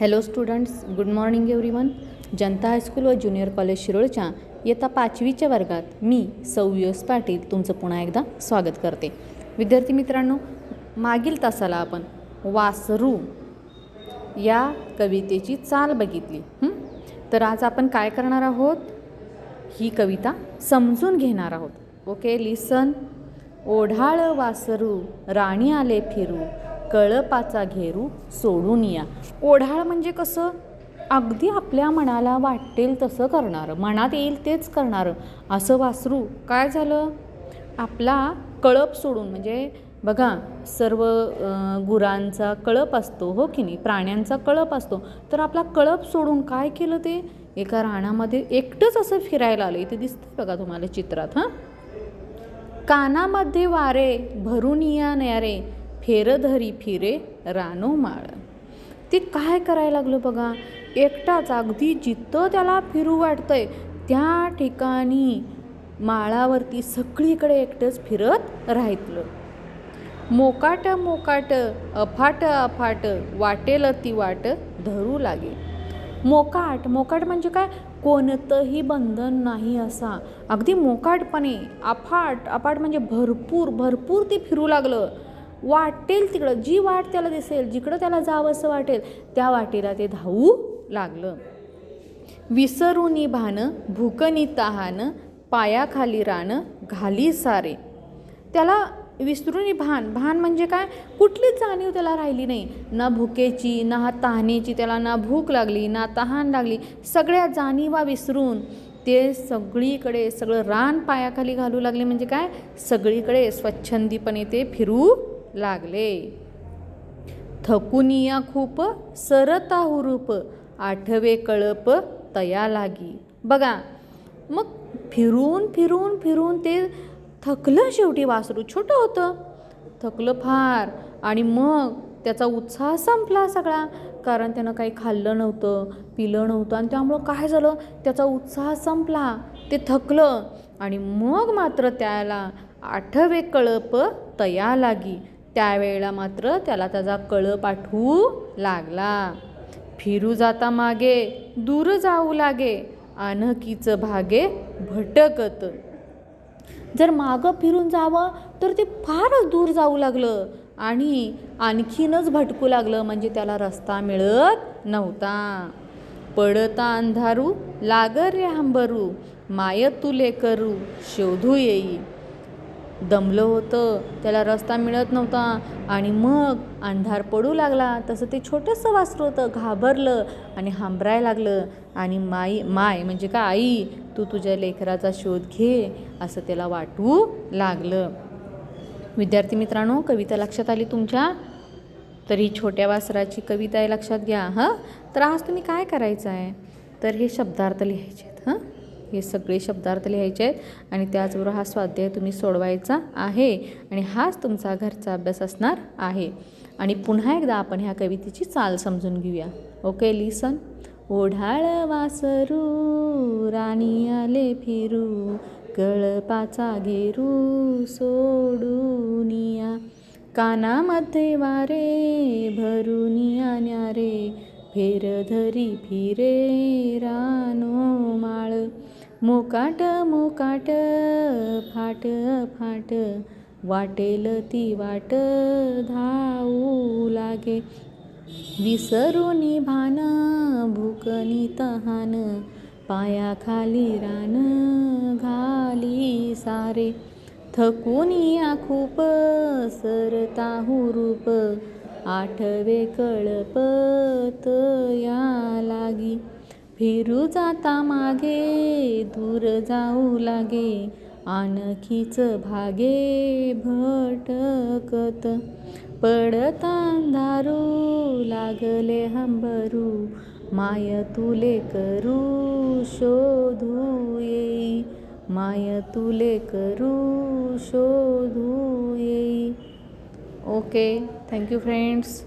Hello students good morning everyone Janata high school व junior college शिरोळच्या इयत्ता पाचवीच्या वर्गात मी सौ पाटील तुमचं पुन्हा एकदा स्वागत करते. विद्यार्थी मित्रांनो मागील तासाला आपण वासरू या कवितेची चाल बघितली. तर आज आपण काय करणार आहोत? ही कविता समजून घेणार आहोत. ओके लिसन ओढाळ वासरू राणी आले फिरू. कळपाचा घेरू सोडून या. ओढाळ म्हणजे कसं? अगदी आपल्या मनाला वाटेल तसं करणारं मनात येईल तेच करणारं. असं वासरू काय झालं? आपला कळप सोडून म्हणजे बघा सर्व गुरांचा कळप असतो हो की नाही? प्राण्यांचा कळप असतो. तर आपला कळप सोडून काय केलं ते? एका रानामध्ये एकटंच असं फिरायला आलं. इथे दिसतं बघा तुम्हाला चित्रात हां? कानामध्ये वारे भरून या न्यारे. फेरधरी फिरे रानो माळ. ते काय करायला लागलं बघा? एकटाच अगदी जिथं त्याला फिरू वाटतंय त्या ठिकाणी माळावरती सगळीकडे एकटंच फिरत राहितलं. मोकाट मोकाट अफाट अफाट वाटेल ती वाट धरू लागे. मोकाट मोकाट म्हणजे काय? कोणतंही बंधन नाही असा. अगदी मोकाटपणे अफाट अफाट म्हणजे भरपूर भरपूर ते फिरू लागलं. वाटेल तिकडं. जी वाट त्याला दिसेल जिकडं त्याला जावं असं वाटेल त्या वाटेला ते धावू लागलं. विसरूनी भान भूकनी तहान पायाखाली रान घाली सारे. त्याला विसरूनी भान. भान म्हणजे काय? कुठलीच जाणीव त्याला राहिली नाही. ना भुकेची ना तहानेची त्याला ना भूक लागली ना तहान लागली. सगळ्या जाणीवा विसरून ते सगळीकडे सगळं रान पायाखाली घालू लागले म्हणजे काय? सगळीकडे स्वच्छंदीपणे ते फिरू लागले. थकुनिया खूप सरता हुरूप आठवे कळप तया लागी. बघा मग फिरून फिरून फिरून ते थकलं शेवटी वासरू. छोटं होतं. थकलं फार. आणि मग त्याचा उत्साह संपला सगळा. कारण त्यानं काही खाल्लं नव्हतं पिलं नव्हतं. आणि त्यामुळं काय झालं? त्याचा उत्साह संपला. ते थकलं. आणि मग मात्र त्याला आठवे कळप तया लागी. त्यावेळेला मात्र त्याला त्याचा कळप आठवू लागला. फिरू जाता मागे दूर जाऊ लागे आणखीचं भागे भटकत. जर मागं फिरून जावं तर ते फारच दूर जाऊ लागलं आणि आणखीनच भटकू लागलं म्हणजे त्याला रस्ता मिळत नव्हता. पडता अंधारू लागर रे हांबरू माय तुले करू शोधू येई. दमलं होतं त्याला रस्ता मिळत नव्हता आणि मग अंधार पडू लागला. तसं ते छोटंसं वासरू होतं घाबरलं आणि हांबराय लागलं. आणि माई माय म्हणजे का आई तू तुझ्या लेकराचा शोध घे असं त्याला वाटू लागलं. विद्यार्थी मित्रांनो कविता लक्षात आली तुमच्या? तर ही छोट्या वासराची कविता आहे लक्षात घ्या हां? तर आज तुम्ही काय करायचं आहे? तर हे शब्दार्थ लिहायचे आहेत हां? हे सगळे शब्दार्थ लिहायचे आहेत. आणि त्याचबरोबर हा स्वाध्याय तुम्ही सोडवायचा आहे. आणि हाच तुमचा घरचा अभ्यास असणार आहे. आणि पुन्हा एकदा आपण ह्या कवितेची चाल समजून घेऊया. ओके लिसन ओढाळ वासरू राणी आले फिरू गळपाचा घेरू सोडून या. कानामध्ये वारे भरून या रे फेर धरी फिरे रानो माळ. मोकाट मोकाट फाट फाट. वाटेल ती वाट धावू लागे. विसरून भान भूकनी तहान पायाखाली रान घाली सारे. थकून आखूप खूप सरता हुरूप आठवे कळपत या लागी. फिरू जाता मागे दूर जाऊ लागे. आणखीच भागे भटकत. पडता अंधारू लागले हंबरू. माय तुले करू शोधू येई. माय तुले करू शोधू येई. Okay thank you friends